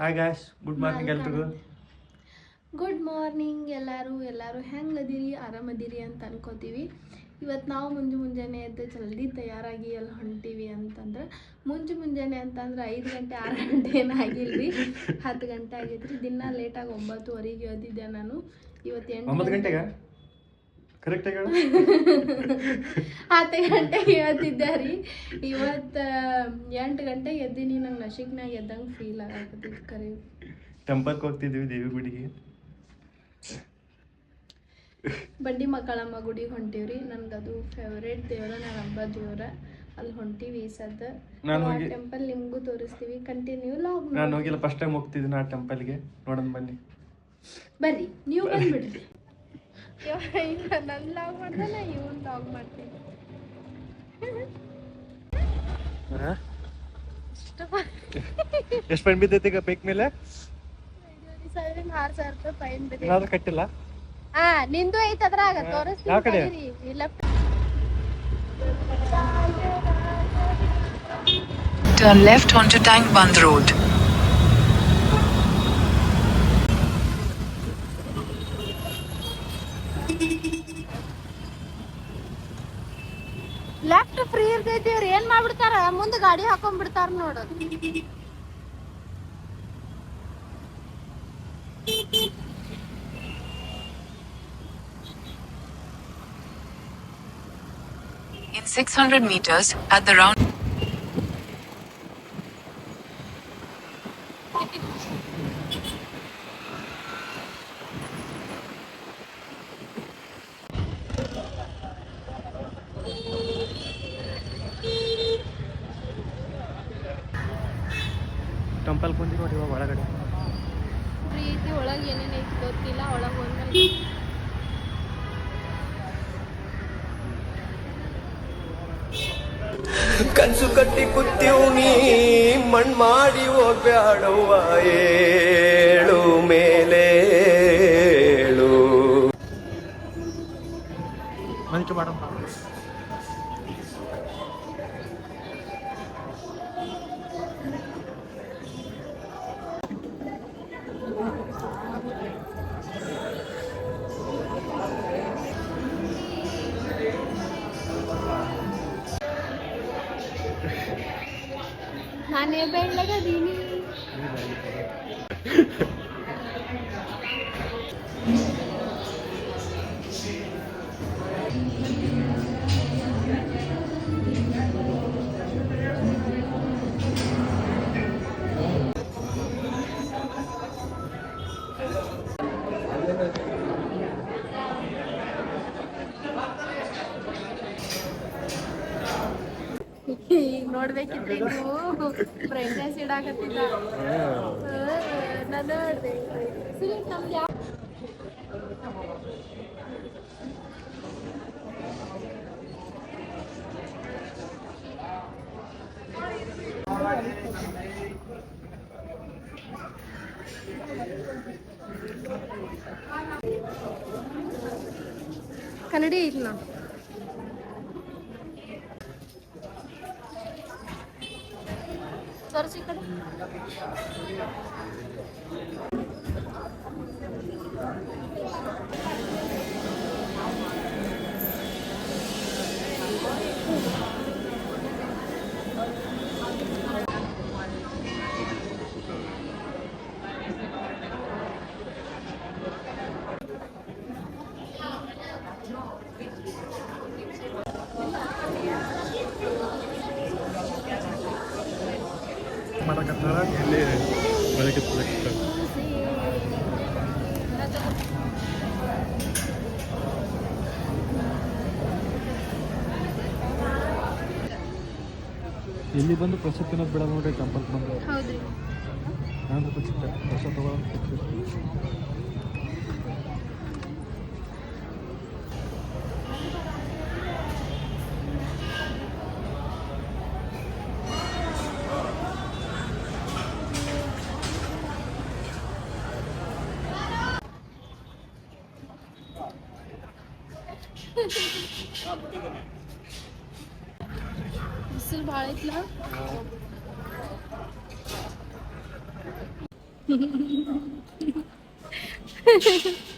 Hi guys good morning ಎಲ್ರಿಗೂ. Good morning ಎಲ್ಲರೂ ಎಲ್ಲರೂ ಹೆಂಗೆ ಅದೀರಿ ಆರಾಮದಿರಿ ಅಂತ ಅನ್ಕೋತೀವಿ. ಇವತ್ತು ನಾವು ಮುಂಜು ಮುಂಜಾನೆ ಎದ್ದು ಜಲ್ದಿ ತಯಾರಾಗಿ ಅಲ್ಲಿ ಹೊಂಟೀವಿ ಅಂತಂದ್ರೆ ಮುಂಜು ಮುಂಜಾನೆ ಅಂತಂದ್ರೆ ಐದು ಗಂಟೆ ಆರು ಗಂಟೆ ಏನಾಗಿಲ್ರಿ ಹತ್ತು ಗಂಟೆ ಆಗೈತ್ರಿ. ದಿನ ಲೇಟಾಗಿ ಒಂಬತ್ತುವರೆಗೆ ಎದ್ದಿದ್ದೆ ನಾನು. ಇವತ್ತು ಎಂಟು ಗಂಟೆಗೆ? ಕರೆಕ್ಟ್ ಹೇಳ. ಹತ್ತು ಗಂಟೆ ಎದ್ದಿದ್ದೆ ರೀ ಇವತ್ತು ಎಂಟು ಗಂಟೆಗೆ ಎದ್ದೀನಿ ನಂಗೆ ನಶಿಕ್ನಾಗ ಎದ್ದಂಗೆ ಫೀಲ್ ಆಗಕತ್ತಿತ್ತು ಕರೆ. ಟೆಂಪಲ್ ಹೋಗ್ತಿದ್ವಿ ದೇವಿ ಗುಡಿಗೆ. ಬಂಡಿ ಮಕ್ಕಳಮ್ಮ ಗುಡಿಗೆ ಹೊಂಟಿವ್ರಿ. ನನ್ಗದು ಫೇವ್ರೇಟ್ ದೇವ್ರ ನಾನು ಹಬ್ಬ ದೇವ್ರ. ಅಲ್ಲಿ ಹೊಂಟೀವಿ ಈ ಸದ್ದ. ಟೆಂಪಲ್ ನಿಮಗೂ ತೋರಿಸ್ತೀವಿ. ಕಂಟಿನ್ಯೂ ಲಾಗ್ ನಾನು ಹೋಗಿಲ್ಲ ಫಸ್ಟ್ ಟೈಮ್ ಹೋಗ್ತಿದ್ದೀನಿ ಆ ಟೆಂಪಲ್ಗೆ ನೋಡೋಣ ಬನ್ನಿ. ಬರ್ರಿ ನೀವು ಬಂದ್ಬಿಡ್ರಿ. ಇವ ಇಲ್ಲ ನನ್ನ ಲಾಗ್ ಮಾಡ್ದಲ್ಲ ಇವನ್ ಲಾಗ್ ಮಾಡ್ತೀನಿ ಎಷ್ಟು ಫೈನ್ ಬಿದ್ದೈತಿ ಈಗ ಬೈಕ್ ಮೇಲೆ ಸಾವಿರ ಆರು ಸಾವಿರ ರೂಪಾಯಿ ಫೈನ್ ಬಿದ್ದೆ ಏನಾದ್ರು ಕಟ್ಟಿಲ್ಲ ಹಾ ನಿಂದು ಐತ್ ಅದ್ರಾಗ ಯಾವ ಕಡೆ? ತೋರಿಸ್ತೀನಿ ತಡೀರಿ. ಇಲ್ಲ Turn left onto Tank Band Road. ಅವ್ರು ಏನ್ ಮಾಡ್ಬಿಡ್ತಾರ ಮುಂದೆ ಗಾಡಿ ಹಾಕೊಂಡ್ಬಿಡ್ತಾರ ನೋಡು In 600 meters, at the round. Temple ಬಂದಿ ನೋಡಿ ಇವಾಗ ಒಳಗಡೆ. ಪ್ರೀತಿ ಒಳಗೆ ಏನೇನೈತಿ ಗೊತ್ತಿಲ್ಲ ಒಳಗೆ ಹೋದ್ಮೇಲೆ ಕನ್ಸು ಕಟ್ಟಿ ಕೂತೀವ್ನಿ ಮಣ್ ಮಾಡಿ ಹೋಗ್ಬೇಡುವ ಏಳು ಮೇಲೆ ಏಳು. ಮಾಡಮ್ಮ खाने पे लगा दीदी। ನೋಡ್ಬೇಕಿದ್ರಿ ನೀವು ಫ್ರೆಂಡ್ನೆಸ್ ಇಡಾಕತ್ತಿದ್ದ ನಾನು ನೋಡ್ದೆ. ಸುನೀಲ್ ನಮ್ದು ಯಾವ ಕನ್ನಡಿ सरच इकडे Thank you. ಮಾಡಕತ್ತಾರ? ಇಲ್ಲಿ ಬೆಳಗ್ಗೆ ಇಲ್ಲಿ ಬಂದು ಪ್ರಸಾದ ತಿನ್ನೋದು ಬಿಡ ನೋಡ್ರಿ ಟೆಂಪಲ್ ಬಂದು. ಹೌದ್ರಿ. ನಾನು ಪ್ರಸಾದ ಪ್ರಸಾದ Mısır baharatla.